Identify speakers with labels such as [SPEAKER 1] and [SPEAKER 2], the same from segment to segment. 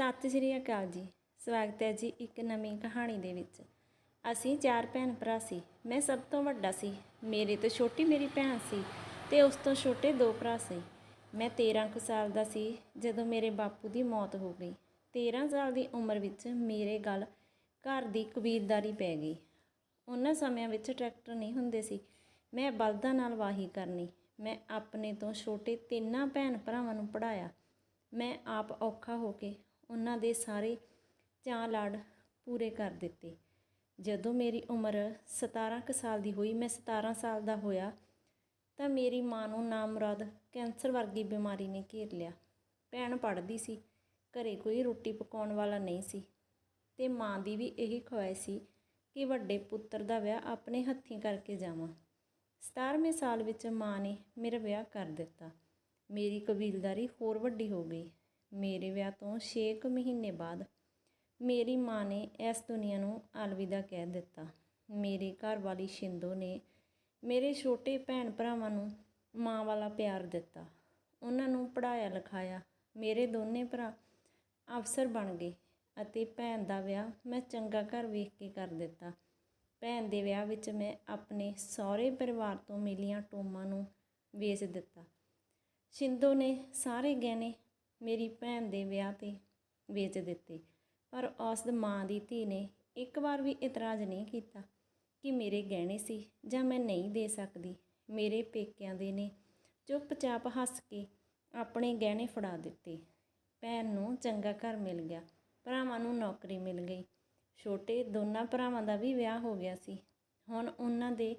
[SPEAKER 1] ਸਤਿ ਸ਼੍ਰੀ ਅਕਾਲ ਜੀ। ਸਵਾਗਤ ਹੈ ਜੀ ਇੱਕ ਨਵੀਂ ਕਹਾਣੀ ਦੇ ਵਿੱਚ। ਅਸੀਂ ਚਾਰ ਭੈਣ ਭਰਾ ਸੀ। ਮੈਂ ਸਭ ਤੋਂ ਵੱਡਾ ਸੀ। ਮੇਰੇ ਤੋਂ ਛੋਟੀ ਮੇਰੀ ਭੈਣ ਸੀ ਤੇ ਉਸ ਤੋਂ ਛੋਟੇ ਦੋ ਭਰਾ ਸੀ। ਮੈਂ 13 ਕੁ ਸਾਲ ਦਾ ਸੀ ਜਦੋਂ ਮੇਰੇ ਬਾਪੂ ਦੀ ਮੌਤ ਹੋ ਗਈ। 13 ਸਾਲ ਦੀ ਉਮਰ ਵਿੱਚ ਮੇਰੇ ਗੱਲ ਘਰ ਦੀ ਕਬੀਰਦਾਰੀ ਪੈ ਗਈ। ਉਹਨਾਂ ਸਮਿਆਂ ਵਿੱਚ ਟਰੈਕਟਰ ਨਹੀਂ ਹੁੰਦੇ ਸੀ। ਮੈਂ ਬਲਦਾਂ ਨਾਲ ਵਾਹੀ ਕਰਨੀ। ਮੈਂ ਆਪਣੇ ਤੋਂ ਛੋਟੇ ਤਿੰਨਾਂ ਭੈਣ ਭਰਾਵਾਂ ਨੂੰ ਪੜਾਇਆ ਮੈਂ ਆਪ ਔਖਾ ਹੋ ਕੇ ਉਹਨਾਂ ਦੇ ਸਾਰੇ ਚਾਅ ਲਾਡ ਪੂਰੇ ਕਰ ਦਿੱਤੇ। ਜਦੋਂ ਮੇਰੀ ਉਮਰ 17 ਕੁ ਸਾਲ ਦੀ ਹੋਈ, ਮੈਂ 17 ਸਾਲ ਦਾ ਹੋਇਆ, ਤਾਂ ਮੇਰੀ ਮਾਂ ਨੂੰ ਨਾਮੁਰਾਦ ਕੈਂਸਰ ਵਰਗੀ ਬਿਮਾਰੀ ਨੇ ਘੇਰ ਲਿਆ। ਭੈਣ ਪੜ੍ਹਦੀ ਸੀ, ਘਰੇ ਕੋਈ ਰੋਟੀ ਪਕਾਉਣ ਵਾਲਾ ਨਹੀਂ ਸੀ ਤੇ ਮਾਂ ਦੀ ਵੀ ਇਹੀ ਖੁਆਇਸ਼ ਸੀ ਕਿ ਵੱਡੇ ਪੁੱਤਰ ਦਾ ਵਿਆਹ ਆਪਣੇ ਹੱਥੀਂ ਕਰਕੇ ਜਾਵਾਂ। 17ਵੇਂ ਸਾਲ ਵਿੱਚ ਮਾਂ ਨੇ ਮੇਰਾ ਵਿਆਹ ਕਰ ਦਿੱਤਾ। ਮੇਰੀ ਕਬੀਲਦਾਰੀ ਹੋਰ ਵੱਡੀ ਹੋ ਗਈ। ਮੇਰੇ ਵਿਆਹ ਤੋਂ 6 ਮਹੀਨੇ ਬਾਅਦ ਮੇਰੀ ਮਾਂ ਨੇ ਇਸ ਦੁਨੀਆ ਨੂੰ ਅਲਵਿਦਾ ਕਹਿ ਦਿੱਤਾ। ਮੇਰੇ ਘਰ ਵਾਲੀ ਸ਼ਿੰਦੋ ਨੇ ਮੇਰੇ ਛੋਟੇ ਭੈਣ ਭਰਾਵਾਂ ਨੂੰ ਮਾਂ ਵਾਲਾ ਪਿਆਰ ਦਿੱਤਾ। ਉਹਨਾਂ ਨੂੰ ਪੜਾਇਆ ਲਿਖਾਇਆ ਮੇਰੇ ਦੋਨੇ ਭਰਾ ਅਫਸਰ ਬਣ ਗਏ ਅਤੇ ਭੈਣ ਦਾ ਵਿਆਹ ਮੈਂ ਚੰਗਾ ਘਰ ਵੇਖ ਕੇ ਕਰ ਦਿੱਤਾ। ਭੈਣ ਦੇ ਵਿਆਹ ਵਿੱਚ ਮੈਂ ਆਪਣੇ ਸਹੁਰੇ ਪਰਿਵਾਰ ਤੋਂ ਮਿਲੀਆਂ ਟੋਮਾਂ ਨੂੰ ਵੇਚ ਦਿੱਤਾ। ਸ਼ਿੰਦੋ ਨੇ ਸਾਰੇ ਗਹਿਣੇ ਮੇਰੀ ਭੈਣ ਦੇ ਵਿਆਹ ਤੇ ਵੇਚ ਦਿੱਤੇ। ਪਰ ਉਸ ਦੀ ਮਾਂ ਦੀ ਧੀ ਨੇ ਇੱਕ ਵਾਰ ਵੀ ਇਤਰਾਜ਼ ਨਹੀਂ ਕੀਤਾ ਕਿ ਮੇਰੇ ਗਹਿਣੇ ਸੀ ਜਾਂ ਮੈਂ ਨਹੀਂ ਦੇ ਸਕਦੀ। ਮੇਰੇ ਪੇਕਿਆਂ ਦੇ ਨੇ ਚੁੱਪਚਾਪ ਹੱਸ ਕੇ ਆਪਣੇ ਗਹਿਣੇ ਫੜਾ ਦਿੱਤੇ। ਭੈਣ ਨੂੰ ਚੰਗਾ ਘਰ ਮਿਲ ਗਿਆ, ਭਰਾਵਾਂ ਨੂੰ ਨੌਕਰੀ ਮਿਲ ਗਈ। ਛੋਟੇ ਦੋਨਾਂ ਭਰਾਵਾਂ ਦਾ ਵੀ ਵਿਆਹ ਹੋ ਗਿਆ ਸੀ। ਹੁਣ ਉਹਨਾਂ ਦੇ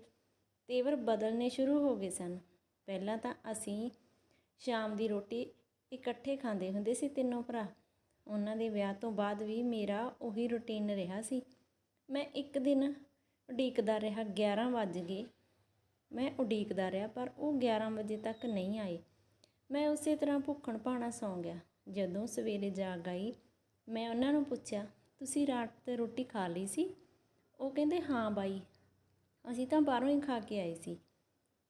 [SPEAKER 1] ਤੇਵਰ ਬਦਲਨੇ ਸ਼ੁਰੂ ਹੋ ਗਏ ਸਨ। ਪਹਿਲਾਂ ਤਾਂ ਅਸੀਂ ਸ਼ਾਮ ਦੀ ਰੋਟੀ ਇਕੱਠੇ ਖਾਂਦੇ ਹੁੰਦੇ ਸੀ ਤਿੰਨੋਂ ਭਰਾ। ਉਹਨਾਂ ਦੇ ਵਿਆਹ ਤੋਂ ਬਾਅਦ ਵੀ ਮੇਰਾ ਉਹੀ ਰੁਟੀਨ ਰਿਹਾ ਸੀ। ਮੈਂ ਇੱਕ ਦਿਨ ਉਡੀਕਦਾ ਰਿਹਾ 11 ਵੱਜ ਗਏ। ਮੈਂ ਉਡੀਕਦਾ ਰਿਹਾ, ਪਰ ਉਹ 11 ਵਜੇ ਤੱਕ ਨਹੀਂ ਆਏ। ਮੈਂ ਉਸੇ ਤਰ੍ਹਾਂ ਭੁੱਖਣ ਭਾਣਾ ਸੌਂ ਗਿਆ। ਜਦੋਂ ਸਵੇਰੇ ਜਾਗ ਆਈ, ਮੈਂ ਉਹਨਾਂ ਨੂੰ ਪੁੱਛਿਆ, ਤੁਸੀਂ ਰਾਤ ਤੇ ਰੋਟੀ ਖਾ ਲਈ ਸੀ? ਉਹ ਕਹਿੰਦੇ, ਹਾਂ ਬਾਈ, ਅਸੀਂ ਤਾਂ ਬਾਹਰੋਂ ਹੀ ਖਾ ਕੇ ਆਏ ਸੀ।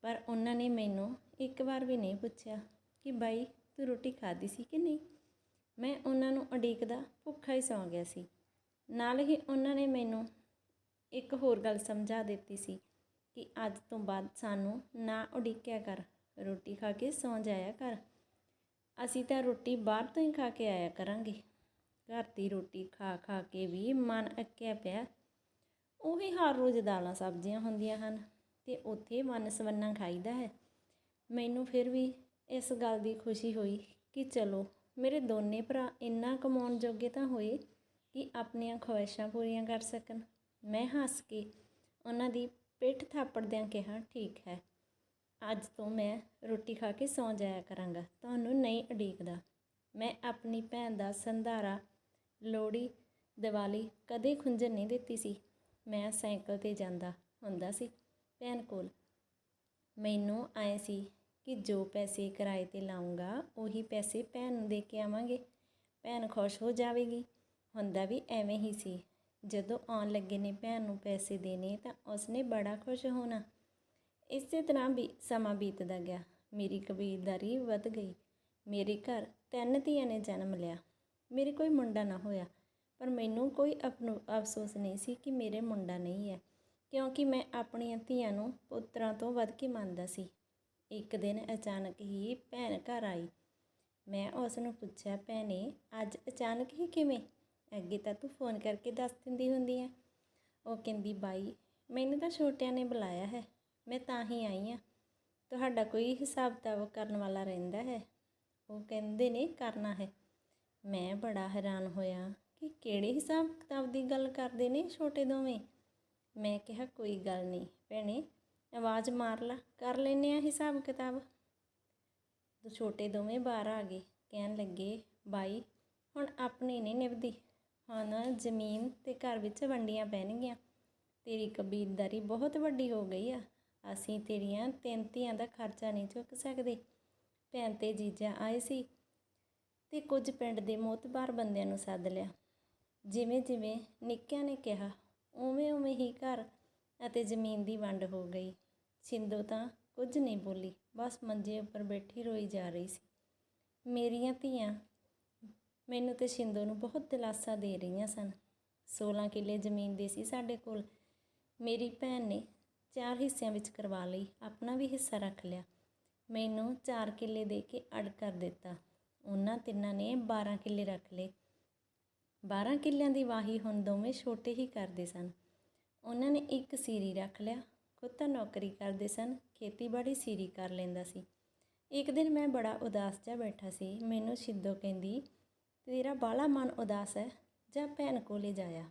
[SPEAKER 1] ਪਰ ਉਹਨਾਂ ਨੇ ਮੈਨੂੰ ਇੱਕ ਵਾਰ ਵੀ ਨਹੀਂ ਪੁੱਛਿਆ ਕਿ ਬਾਈ ਤੂੰ ਰੋਟੀ ਖਾਧੀ ਸੀ ਕਿ ਨਹੀਂ? ਮੈਂ ਉਹਨਾਂ ਨੂੰ ਉਡੀਕਦਾ ਭੁੱਖਾ ਹੀ ਸੌਂ ਗਿਆ ਸੀ। ਨਾਲ ਹੀ ਉਹਨਾਂ ਨੇ ਮੈਨੂੰ ਇੱਕ ਹੋਰ ਗੱਲ ਸਮਝਾ ਦਿੱਤੀ ਸੀ ਕਿ ਅੱਜ ਤੋਂ ਬਾਅਦ ਸਾਨੂੰ ਨਾ ਉਡੀਕਿਆ ਕਰ, ਰੋਟੀ ਖਾ ਕੇ ਸੌਂ ਜਾਇਆ ਕਰ। ਅਸੀਂ ਤਾਂ ਰੋਟੀ ਬਾਹਰ ਤੋਂ ਹੀ ਖਾ ਕੇ ਆਇਆ ਕਰਾਂਗੇ। ਘਰ ਦੀ ਰੋਟੀ ਖਾ ਖਾ ਕੇ ਵੀ ਮਨ ਅੱਕਿਆ ਪਿਆ। ਉਹੀ ਹਰ ਰੋਜ਼ ਦਾਲਾਂ ਸਬਜ਼ੀਆਂ ਹੁੰਦੀਆਂ ਹਨ ਤੇ ਉੱਥੇ ਮਨ ਸਵੰਨਾ ਖਾਈਦਾ ਹੈ। ਮੈਨੂੰ ਫਿਰ ਵੀ ਇਸ ਗੱਲ ਦੀ ਖੁਸ਼ੀ ਹੋਈ ਕਿ ਚਲੋ, ਮੇਰੇ ਦੋਨੇ ਭਰਾ ਇੰਨਾ ਕਮਾਉਣ ਜੋਗੇ ਤਾਂ ਹੋਏ ਕਿ ਆਪਣੀਆਂ ਖੁਆਇਸ਼ਾਂ ਪੂਰੀਆਂ ਕਰ ਸਕਣ। ਮੈਂ ਹੱਸ ਕੇ ਉਹਨਾਂ ਦੀ ਪਿੱਠ ਥਾਪੜਦਿਆਂ ਕਿਹਾ, ਠੀਕ ਹੈ, ਅੱਜ ਤੋਂ ਮੈਂ ਰੋਟੀ ਖਾ ਕੇ ਸੌਂ ਜਾਇਆ ਕਰਾਂਗਾ, ਤੁਹਾਨੂੰ ਨਹੀਂ ਉਡੀਕਦਾ। ਮੈਂ ਆਪਣੀ ਭੈਣ ਦਾ ਸੰਧਾਰਾ, ਲੋਹੜੀ, ਦੀਵਾਲੀ ਕਦੇ ਖੁੰਝਣ ਨਹੀਂ ਦਿੱਤੀ ਸੀ। ਮੈਂ ਸਾਈਕਲ ਤੇ ਜਾਂਦਾ ਹੁੰਦਾ ਸੀ ਭੈਣ ਕੋਲ। ਮੈਨੂੰ ਆਏ ਸੀ ਕਿ ਜੋ ਪੈਸੇ ਕਿਰਾਏ ਤੇ ਲਾਊਂਗਾ, ਉਹੀ ਪੈਸੇ ਭੈਣ ਨੂੰ ਦੇ ਕੇ ਆਵਾਂਗੇ। ਭੈਣ ਖੁਸ਼ ਹੋ ਜਾਵੇਗੀ। ਹੁੰਦਾ ਵੀ ਐਵੇਂ ਹੀ ਸੀ। ਜਦੋਂ ਆਉਣ ਲੱਗੇ ਨੇ ਭੈਣ ਨੂੰ ਪੈਸੇ ਦੇਣੇ, ਤਾਂ ਉਸਨੇ ਬੜਾ ਖੁਸ਼ ਹੋਣਾ। ਇਸੇ ਤਰ੍ਹਾਂ ਵੀ ਸਮਾਂ ਬੀਤਦਾ ਗਿਆ। ਮੇਰੀ ਕਬੀਲਦਾਰੀ ਵੱਧ ਗਈ। ਮੇਰੇ ਘਰ ਤਿੰਨ ਧੀਆਂ ਨੇ ਜਨਮ ਲਿਆ। ਮੇਰੇ ਕੋਈ ਮੁੰਡਾ ਨਾ ਹੋਇਆ। ਪਰ ਮੈਨੂੰ ਕੋਈ ਅਪਨੋ, ਅਫਸੋਸ ਨਹੀਂ ਸੀ ਕਿ ਮੇਰੇ ਮੁੰਡਾ ਨਹੀਂ ਹੈ। ਕਿਉਂਕਿ ਮੈਂ ਆਪਣੀਆਂ ਧੀਆਂ ਨੂੰ ਪੁੱਤਰਾਂ ਤੋਂ ਵੱਧ ਕੇ ਮੰਨਦਾ ਸੀ। ਇੱਕ ਦਿਨ ਅਚਾਨਕ ਹੀ ਭੈਣ ਘਰ ਆਈ। ਮੈਂ ਉਸ ਨੂੰ ਪੁੱਛਿਆ, ਭੈਣੇ, ਅੱਜ ਅਚਾਨਕ ਹੀ ਕਿਵੇਂ? ਅੱਗੇ ਤਾਂ ਤੂੰ ਫੋਨ ਕਰਕੇ ਦੱਸ ਦਿੰਦੀ ਹੁੰਦੀ ਹੈ ਉਹ ਕਹਿੰਦੀ, ਬਾਈ, ਮੈਨੂੰ ਤਾਂ ਛੋਟਿਆਂ ਨੇ ਬੁਲਾਇਆ ਹੈ। ਮੈਂ ਤਾਂ ਹੀ ਆਈ ਹਾਂ ਤੁਹਾਡਾ ਕੋਈ ਹਿਸਾਬ ਕਿਤਾਬ ਕਰਨ ਵਾਲਾ ਰਹਿੰਦਾ ਹੈ? ਉਹ ਕਹਿੰਦੇ ਨੇ, ਕਰਨਾ ਹੈ। ਮੈਂ ਬੜਾ ਹੈਰਾਨ ਹੋਇਆ ਕਿ ਕਿਹੜੇ ਹਿਸਾਬ ਕਿਤਾਬ ਦੀ ਗੱਲ ਕਰਦੇ ਨੇ ਛੋਟੇ ਦੋਵੇਂ। ਮੈਂ ਕਿਹਾ, ਕੋਈ ਗੱਲ ਨਹੀਂ, ਭੈਣੇ ਆਵਾਜ਼ ਮਾਰ ਲਾ, ਕਰ ਲੈਨੇ ਆ ਹਿਸਾਬ ਕਿਤਾਬ। ਤੇ ਛੋਟੇ ਦੋਵੇਂ ਬਾਹਰ ਆ ਗਏ, ਕਹਿਣ ਲੱਗੇ, ਬਾਈ, ਹੁਣ ਆਪਣੀ ਨਹੀਂ ਨਿਭਦੀ। ਹੁਣ ਜ਼ਮੀਨ ਤੇ ਘਰ ਵਿੱਚ ਵੰਡੀਆਂ ਪੈਣਗੀਆਂ। ਤੇਰੀ ਕਬੀਲਦਾਰੀ ਬਹੁਤ ਵੱਡੀ ਹੋ ਗਈ ਆ। ਅਸੀਂ ਤੇਰੀਆਂ ਤਿੰਨ ਧੀਆਂ ਦਾ ਖਰਚਾ ਨਹੀਂ ਚੁੱਕ ਸਕਦੇ। ਭੈਣ ਤੇ ਜੀਜਾ ਆਏ ਸੀ ਤੇ ਕੁਝ ਪਿੰਡ ਦੇ ਮੋਤਬਾਰ ਬੰਦਿਆਂ ਨੂੰ ਸੱਦ ਲਿਆ। ਜਿਵੇਂ ਜਿਵੇਂ ਨਿੱਕਿਆਂ ਨੇ ਕਿਹਾ, ਉਵੇਂ ਉਵੇਂ ਹੀ ਘਰ ਅਤੇ ਜ਼ਮੀਨ ਦੀ ਵੰਡ ਹੋ ਗਈ। ਸਿੰਧੂ ਤਾਂ ਕੁਝ ਨਹੀਂ ਬੋਲੀ, ਬਸ ਮੰਜੇ ਉੱਪਰ ਬੈਠੀ ਰੋਈ ਜਾ ਰਹੀ ਸੀ। ਮੇਰੀਆਂ ਧੀਆਂ ਮੈਨੂੰ ਤੇ ਸ਼ਿੰਦੋ ਨੂੰ ਬਹੁਤ ਦਿਲਾਸਾ ਦੇ ਰਹੀਆਂ ਸਨ। 16 ਕਿੱਲੇ ਜ਼ਮੀਨ ਦੇ ਸੀ ਸਾਡੇ ਕੋਲ। ਮੇਰੀ ਭੈਣ ਨੇ ਚਾਰ ਹਿੱਸਿਆਂ ਵਿੱਚ ਕਰਵਾ ਲਈ, ਆਪਣਾ ਵੀ ਹਿੱਸਾ ਰੱਖ ਲਿਆ। ਮੈਨੂੰ 4 ਕਿੱਲੇ ਦੇ ਕੇ ਅੜ ਕਰ ਦਿੱਤਾ। ਉਹਨਾਂ ਤਿੰਨਾਂ ਨੇ 12 ਕਿੱਲੇ ਰੱਖ ਲਏ। 12 ਕਿੱਲਿਆਂ ਦੀ ਵਾਹੀ ਹੁਣ ਦੋਵੇਂ ਛੋਟੇ ਹੀ ਕਰਦੇ ਸਨ। ਉਹਨਾਂ ਨੇ ਇੱਕ ਸੀਰੀ ਰੱਖ ਲਿਆ ਖੁਦ ਤਾਂ ਨੌਕਰੀ ਕਰਦੇ ਸਨ, ਖੇਤੀਬਾੜੀ ਸੀਰੀ ਕਰ ਲੈਂਦਾ ਸੀ। ਇੱਕ ਦਿਨ ਮੈਂ ਬੜਾ ਉਦਾਸ ਜਿਹਾ ਬੈਠਾ ਸੀ। ਮੈਨੂੰ ਸਿੱਧੋ ਕਹਿੰਦੀ, ਤੇਰਾ ਬਾਲਾ ਮਨ ਉਦਾਸ ਹੈ, ਜਾਂ ਭੈਣ ਕੋਲੇ ਜਾਇਆ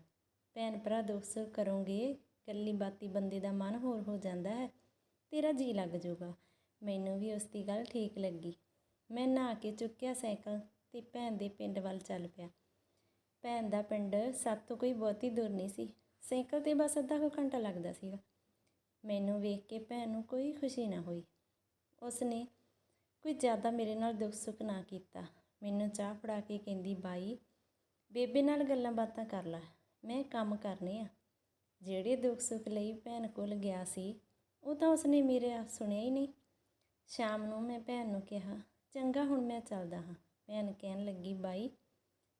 [SPEAKER 1] ਭੈਣ ਭਰਾ ਦੋਸਤ ਸੁੱਖ ਕਰੋਗੇ ਗੱਲੀ ਬਾਤੀ ਬੰਦੇ ਦਾ ਮਨ ਹੋਰ ਹੋ ਜਾਂਦਾ ਹੈ, ਤੇਰਾ ਜੀ ਲੱਗ ਜਾਊਗਾ। ਮੈਨੂੰ ਵੀ ਉਸ ਦੀ ਗੱਲ ਠੀਕ ਲੱਗੀ। ਮੈਂ ਨਹਾ ਕੇ ਚੁੱਕਿਆ ਸਾਈਕਲ ਤੇ ਭੈਣ ਦੇ ਪਿੰਡ ਵੱਲ ਚੱਲ ਪਿਆ। ਭੈਣ ਦਾ ਪਿੰਡ ਸੱਤ ਤੋਂ ਕੋਈ ਬਹੁਤੀ ਦੂਰ ਨਹੀਂ ਸੀ। ਸਾਈਕਲ ਤੇ ਬਸ ਅੱਧਾ ਕੁ ਘੰਟਾ ਲੱਗਦਾ ਸੀਗਾ। ਮੈਨੂੰ ਵੇਖ ਕੇ ਭੈਣ ਨੂੰ ਕੋਈ ਖੁਸ਼ੀ ਨਾ ਹੋਈ। ਉਸਨੇ ਕੋਈ ਜ਼ਿਆਦਾ ਮੇਰੇ ਨਾਲ ਦੁੱਖ ਸੁੱਖ ਨਾ ਕੀਤਾ। ਮੈਨੂੰ ਚਾਹ ਫੜਾ ਕੇ ਕਹਿੰਦੀ, ਬਾਈ, ਬੇਬੇ ਨਾਲ ਗੱਲਾਂ ਬਾਤਾਂ ਕਰ ਲੈ। ਮੈਂ ਕੰਮ ਕਰਨੇ ਆ। ਜਿਹੜੇ ਦੁੱਖ ਸੁੱਖ ਲਈ ਭੈਣ ਕੋਲ ਗਿਆ ਸੀ, ਉਹ ਤਾਂ ਉਸਨੇ ਮੇਰੇ ਸੁਣਿਆ ਹੀ ਨਹੀਂ। ਸ਼ਾਮ ਨੂੰ ਮੈਂ ਭੈਣ ਨੂੰ ਕਿਹਾ, ਚੰਗਾ, ਹੁਣ ਮੈਂ ਚੱਲਦਾ ਹਾਂ। ਭੈਣ ਕਹਿਣ ਲੱਗੀ, ਬਾਈ,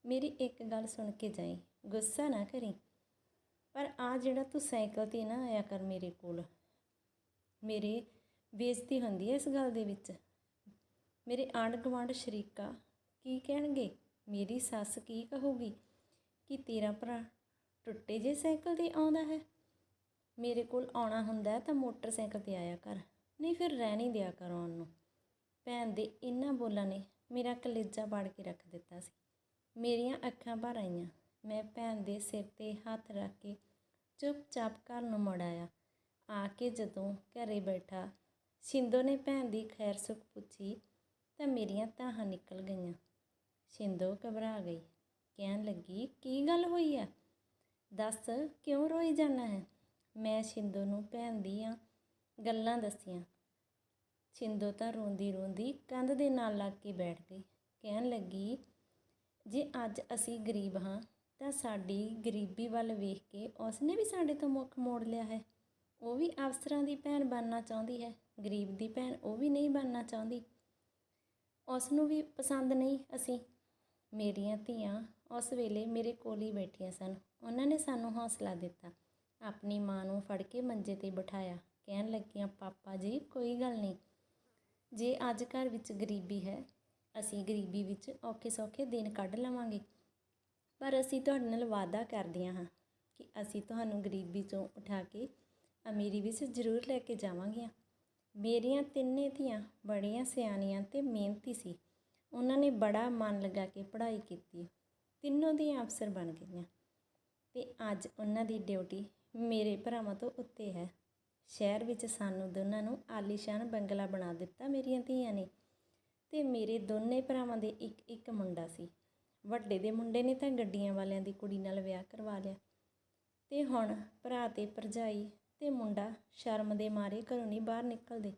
[SPEAKER 1] ਮੇਰੀ ਇੱਕ ਗੱਲ ਸੁਣ ਕੇ ਜਾਈ। ਗੁੱਸਾ ਨਾ ਕਰੀ। ਪਰ ਆ ਜਿਹੜਾ ਤੂੰ ਸਾਈਕਲ ਤੇ ਨਾ ਆਇਆ ਕਰ ਮੇਰੇ ਕੋਲ, ਮੇਰੇ ਬੇਇੱਜ਼ਤੀ ਹੁੰਦੀ ਹੈ ਇਸ ਗੱਲ ਦੇ ਵਿੱਚ। ਮੇਰੇ ਆਂਢ ਗੁਆਂਢ ਸ਼ਰੀਕਾ ਕੀ ਕਹਿਣਗੇ? ਮੇਰੀ ਸੱਸ ਕੀ ਕਹੂਗੀ ਕਿ ਤੇਰਾ ਭਰਾ ਟੁੱਟੇ ਜੇ ਸਾਈਕਲ ਤੇ ਆਉਂਦਾ ਹੈ? ਮੇਰੇ ਕੋਲ ਆਉਣਾ ਹੁੰਦਾ ਤਾਂ ਮੋਟਰਸਾਈਕਲ ਤੇ ਆਇਆ ਕਰ, ਨਹੀਂ ਫਿਰ ਰਹਿ ਨਹੀਂ ਦਿਆ ਕਰ ਆਉਣ ਨੂੰ। ਭੈਣ ਦੇ ਇਹਨਾਂ ਬੋਲਾਂ ਨੇ ਮੇਰਾ ਕਲੇਜਾ ਪਾੜ ਕੇ ਰੱਖ ਦਿੱਤਾ ਸੀ। ਮੇਰੀਆਂ ਅੱਖਾਂ ਭਰ ਆਈਆਂ। ਮੈਂ ਭੈਣ ਦੇ ਸਿਰ ਤੇ ਹੱਥ ਰੱਖ ਕੇ ਚੁੱਪਚਾਪ ਘਰ ਨੂੰ ਮੁੜ ਆਇਆ। ਆ ਕੇ ਜਦੋਂ ਘਰੇ ਬੈਠਾ ਸ਼ਿੰਦੋ ਨੇ ਭੈਣ ਦੀ ਖੈਰ ਸੁਖ ਪੁੱਛੀ ਤਾਂ ਮੇਰੀਆਂ ਤਾਹਾਂ ਨਿਕਲ ਗਈਆਂ। ਸ਼ਿੰਦੋ ਘਬਰਾ ਗਈ, ਕਹਿਣ ਲੱਗੀ, ਕੀ ਗੱਲ ਹੋਈ ਆ ਦੱਸ ਕਿਉਂ ਰੋਈ ਜਾਣਾ ਹੈ ਮੈਂ ਸ਼ਿੰਦੋ ਨੂੰ ਭੈਣ ਦੀਆਂ ਗੱਲਾਂ ਦੱਸੀਆਂ। ਛਿੰਦੋ ਤਾਂ ਰੋਂਦੀ ਰੋਂਦੀ ਕੰਧ ਦੇ ਨਾਲ ਲੱਗ ਕੇ ਬੈਠ ਗਈ, ਕਹਿਣ ਲੱਗੀ, ਜੇ ਅੱਜ ਅਸੀਂ ਗਰੀਬ ਹਾਂ ਤਾਂ ਸਾਡੀ ਗਰੀਬੀ ਵੱਲ ਵੇਖ ਕੇ ਉਸਨੇ ਵੀ ਸਾਡੇ ਤੋਂ ਮੁੱਖ ਮੋੜ ਲਿਆ ਹੈ। ਉਹ ਵੀ ਅਫਸਰਾਂ ਦੀ ਭੈਣ ਬਣਨਾ ਚਾਹੁੰਦੀ ਹੈ, ਗਰੀਬ ਦੀ ਭੈਣ ਉਹ ਵੀ ਨਹੀਂ ਬਣਨਾ ਚਾਹੁੰਦੀ। ਉਸ ਨੂੰ ਵੀ ਪਸੰਦ ਨਹੀਂ ਅਸੀਂ। ਮੇਰੀਆਂ ਧੀਆਂ ਉਸ ਵੇਲੇ ਮੇਰੇ ਕੋਲ ਹੀ ਬੈਠੀਆਂ ਸਨ। ਉਹਨਾਂ ਨੇ ਸਾਨੂੰ ਹੌਸਲਾ ਦਿੱਤਾ। ਆਪਣੀ ਮਾਂ ਨੂੰ ਫੜ ਕੇ ਮੰਜੇ ਤੇ ਬਿਠਾਇਆ। ਕਹਿਣ ਲੱਗੀਆਂ, ਪਾਪਾ ਜੀ, ਕੋਈ ਗੱਲ ਨਹੀਂ। ਜੇ ਅੱਜ ਘਰ ਵਿੱਚ ਗਰੀਬੀ ਹੈ, ਅਸੀਂ ਗਰੀਬੀ ਵਿੱਚ ਔਖੇ ਸੌਖੇ ਦਿਨ ਕੱਢ ਲਵਾਂਗੇ। ਪਰ ਅਸੀਂ ਤੁਹਾਡੇ ਨਾਲ ਵਾਅਦਾ ਕਰਦੀਆਂ ਹਾਂ ਕਿ ਅਸੀਂ ਤੁਹਾਨੂੰ ਗਰੀਬੀ ਚੋਂ ਉਠਾ ਕੇ ਅਮੀਰੀ ਵਿੱਚ ਜ਼ਰੂਰ ਲੈ ਕੇ ਜਾਵਾਂਗੀਆਂ। ਮੇਰੀਆਂ ਤਿੰਨੇ ਧੀਆਂ ਬੜੀਆਂ ਸਿਆਣੀਆਂ ਤੇ ਮਿਹਨਤੀ ਸੀ। ਉਹਨਾਂ ਨੇ ਬੜਾ ਮਨ ਲਗਾ ਕੇ ਪੜ੍ਹਾਈ ਕੀਤੀ। ਤਿੰਨੋਂ ਦੀਆਂ ਅਫਸਰ ਬਣ ਗਈਆਂ। ਤੇ ਅੱਜ ਉਹਨਾਂ ਦੀ ਡਿਊਟੀ ਮੇਰੇ ਭਰਾਵਾਂ ਤੋਂ ਉੱਤੇ ਹੈ। ਸ਼ਹਿਰ ਵਿੱਚ ਸਾਨੂੰ ਦੋਨਾਂ ਨੂੰ ਆਲੀਸ਼ਾਨ ਬੰਗਲਾ ਬਣਾ ਦਿੱਤਾ ਮੇਰੀਆਂ ਧੀਆਂ ਨੇ। ਤੇ ਮੇਰੇ ਦੋਨੇ ਭਰਾਵਾਂ ਦੇ ਇੱਕ ਇੱਕ ਮੁੰਡਾ ਸੀ। ਵੱਡੇ ਦੇ ਮੁੰਡੇ ਨੇ ਤਾਂ ਗੱਡੀਆਂ ਵਾਲਿਆਂ ਦੀ ਕੁੜੀ ਨਾਲ ਵਿਆਹ ਕਰਵਾ ਲਿਆ। ਤੇ ਹੁਣ ਭਰਾ ਤੇ ਭਰਜਾਈ ਤੇ ਮੁੰਡਾ ਸ਼ਰਮ ਦੇ ਮਾਰੇ ਘਰੋਂ ਨਹੀਂ ਬਾਹਰ ਨਿਕਲਦੇ।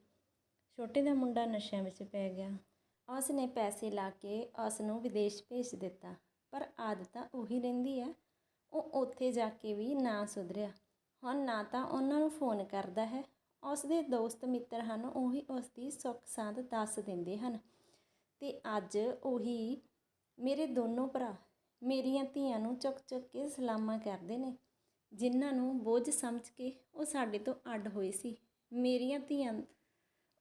[SPEAKER 1] ਛੋਟੇ ਦਾ ਮੁੰਡਾ ਨਸ਼ਿਆਂ ਵਿੱਚ ਪੈ ਗਿਆ। ਉਸ ਨੇ ਪੈਸੇ ਲਾ ਕੇ ਉਸ ਨੂੰ ਵਿਦੇਸ਼ ਭੇਜ ਦਿੱਤਾ, ਪਰ ਆਦਤਾਂ ਉਹੀ ਰਹਿੰਦੀ ਆ। ਉਹ ਉੱਥੇ ਜਾ ਕੇ ਵੀ ਨਾ ਸੁਧਰਿਆ। ਹੁਣ ਨਾ ਤਾਂ ਉਹਨਾਂ ਨੂੰ ਫੋਨ ਕਰਦਾ ਹੈ। ਉਸ ਦੇ ਦੋਸਤ ਮਿੱਤਰ ਹਨ, ਉਹੀ ਉਸ ਦੀ ਸੁੱਖ ਸਾਂਦ ਦੱਸ ਦਿੰਦੇ ਹਨ। ਤੇ ਅੱਜ ਉਹੀ ਮੇਰੇ ਦੋਨੋਂ ਭਰਾ ਮੇਰੀਆਂ ਧੀਆਂ ਨੂੰ ਚੁੱਕ ਚੁੱਕ ਕੇ ਸਲਾਮਾਂ ਕਰਦੇ ਨੇ, ਜਿਨ੍ਹਾਂ ਨੂੰ ਬੋਝ ਸਮਝ ਕੇ ਉਹ ਸਾਡੇ ਤੋਂ ਅੱਡ ਹੋਏ ਸੀ। ਮੇਰੀਆਂ ਧੀਆਂ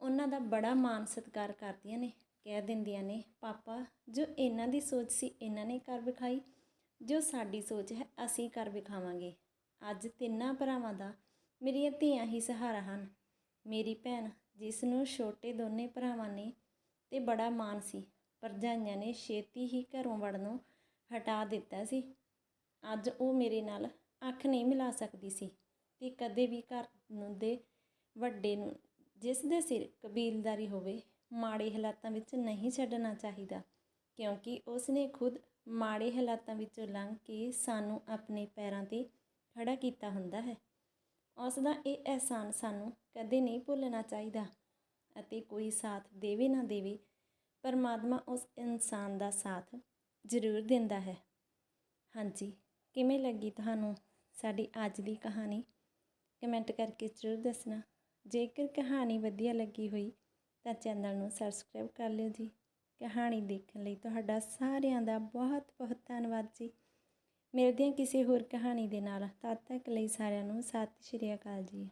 [SPEAKER 1] ਉਹਨਾਂ ਦਾ ਬੜਾ ਮਾਣ ਸਤਿਕਾਰ ਕਰਦੀਆਂ ਨੇ, ਕਹਿ ਦਿੰਦੀਆਂ ਨੇ, ਪਾਪਾ, ਜੋ ਇਹਨਾਂ ਦੀ ਸੋਚ ਸੀ ਇਹਨਾਂ ਨੇ ਕਰ ਵਿਖਾਈ, ਜੋ ਸਾਡੀ ਸੋਚ ਹੈ ਅਸੀਂ ਕਰ ਵਿਖਾਵਾਂਗੇ। ਅੱਜ ਤਿੰਨਾਂ ਭਰਾਵਾਂ ਦਾ ਮੇਰੀਆਂ ਧੀਆਂ ਹੀ ਸਹਾਰਾ ਹਨ। ਮੇਰੀ ਭੈਣ, ਜਿਸ ਨੂੰ ਛੋਟੇ ਦੋਨੇ ਭਰਾਵਾਂ ਨੇ, ਤੇ ਬੜਾ ਮਾਣ ਸੀ। ਭਰਜਾਈਆਂ ਨੇ ਛੇਤੀ ਹੀ ਘਰੋਂ ਵੜ ਨੂੰ ਹਟਾ ਦਿੱਤਾ ਸੀ। ਅੱਜ ਉਹ ਮੇਰੇ ਨਾਲ ਅੱਖ ਨਹੀਂ ਮਿਲਾ ਸਕਦੀ ਸੀ ਤੇ ਕਦੇ ਵੀ ਘਰ ਨੂੰ ਦੇ ਵੱਡੇ ਨੂੰ, ਜਿਸ ਦੇ ਸਿਰ ਕਬੀਲਦਾਰੀ ਹੋਵੇ, ਮਾੜੇ ਹਾਲਾਤਾਂ ਵਿੱਚ ਨਹੀਂ ਛੱਡਣਾ ਚਾਹੀਦਾ, ਕਿਉਂਕਿ ਉਸ ਨੇ ਖੁਦ ਮਾੜੇ ਹਾਲਾਤਾਂ ਵਿੱਚੋਂ ਲੰਘ ਕੇ ਸਾਨੂੰ ਆਪਣੇ ਪੈਰਾਂ ਤੇ ਖੜਾ ਕੀਤਾ ਹੁੰਦਾ ਹੈ। ਉਸ ਦਾ ਇਹ ਅਹਿਸਾਨ ਸਾਨੂੰ ਕਦੇ ਨਹੀਂ ਭੁੱਲਣਾ ਚਾਹੀਦਾ ਅਤੇ ਕੋਈ ਸਾਥ ਦੇਵੇ ਨਾ ਦੇਵੇ ਪਰਮਾਤਮਾ ਉਸ ਇਨਸਾਨ ਦਾ ਸਾਥ ਜ਼ਰੂਰ ਦਿੰਦਾ ਹੈ। ਹਾਂਜੀ, ਕਿਵੇਂ ਲੱਗੀ ਤੁਹਾਨੂੰ ਸਾਡੀ ਅੱਜ ਦੀ ਕਹਾਣੀ? ਕਮੈਂਟ ਕਰਕੇ ਜ਼ਰੂਰ ਦੱਸਣਾ। ਜੇਕਰ ਕਹਾਣੀ ਵਧੀਆ ਲੱਗੀ ਹੋਈ, ਤਾਂ ਚੈਨਲ ਨੂੰ ਸਬਸਕ੍ਰਾਈਬ ਕਰ ਲਿਓ ਜੀ। ਕਹਾਣੀ ਦੇਖਣ ਲਈ ਤੁਹਾਡਾ ਸਾਰਿਆਂ ਦਾ ਬਹੁਤ ਬਹੁਤ ਧੰਨਵਾਦ ਜੀ। ਮਿਲਦੇ ਹਾਂ ਕਿਸੇ ਹੋਰ ਕਹਾਣੀ ਦੇ ਨਾਲ। ਤਦ ਤੱਕ ਲਈ ਸਾਰਿਆਂ ਨੂੰ ਸਤਿ ਸ਼੍ਰੀ ਅਕਾਲ ਜੀ।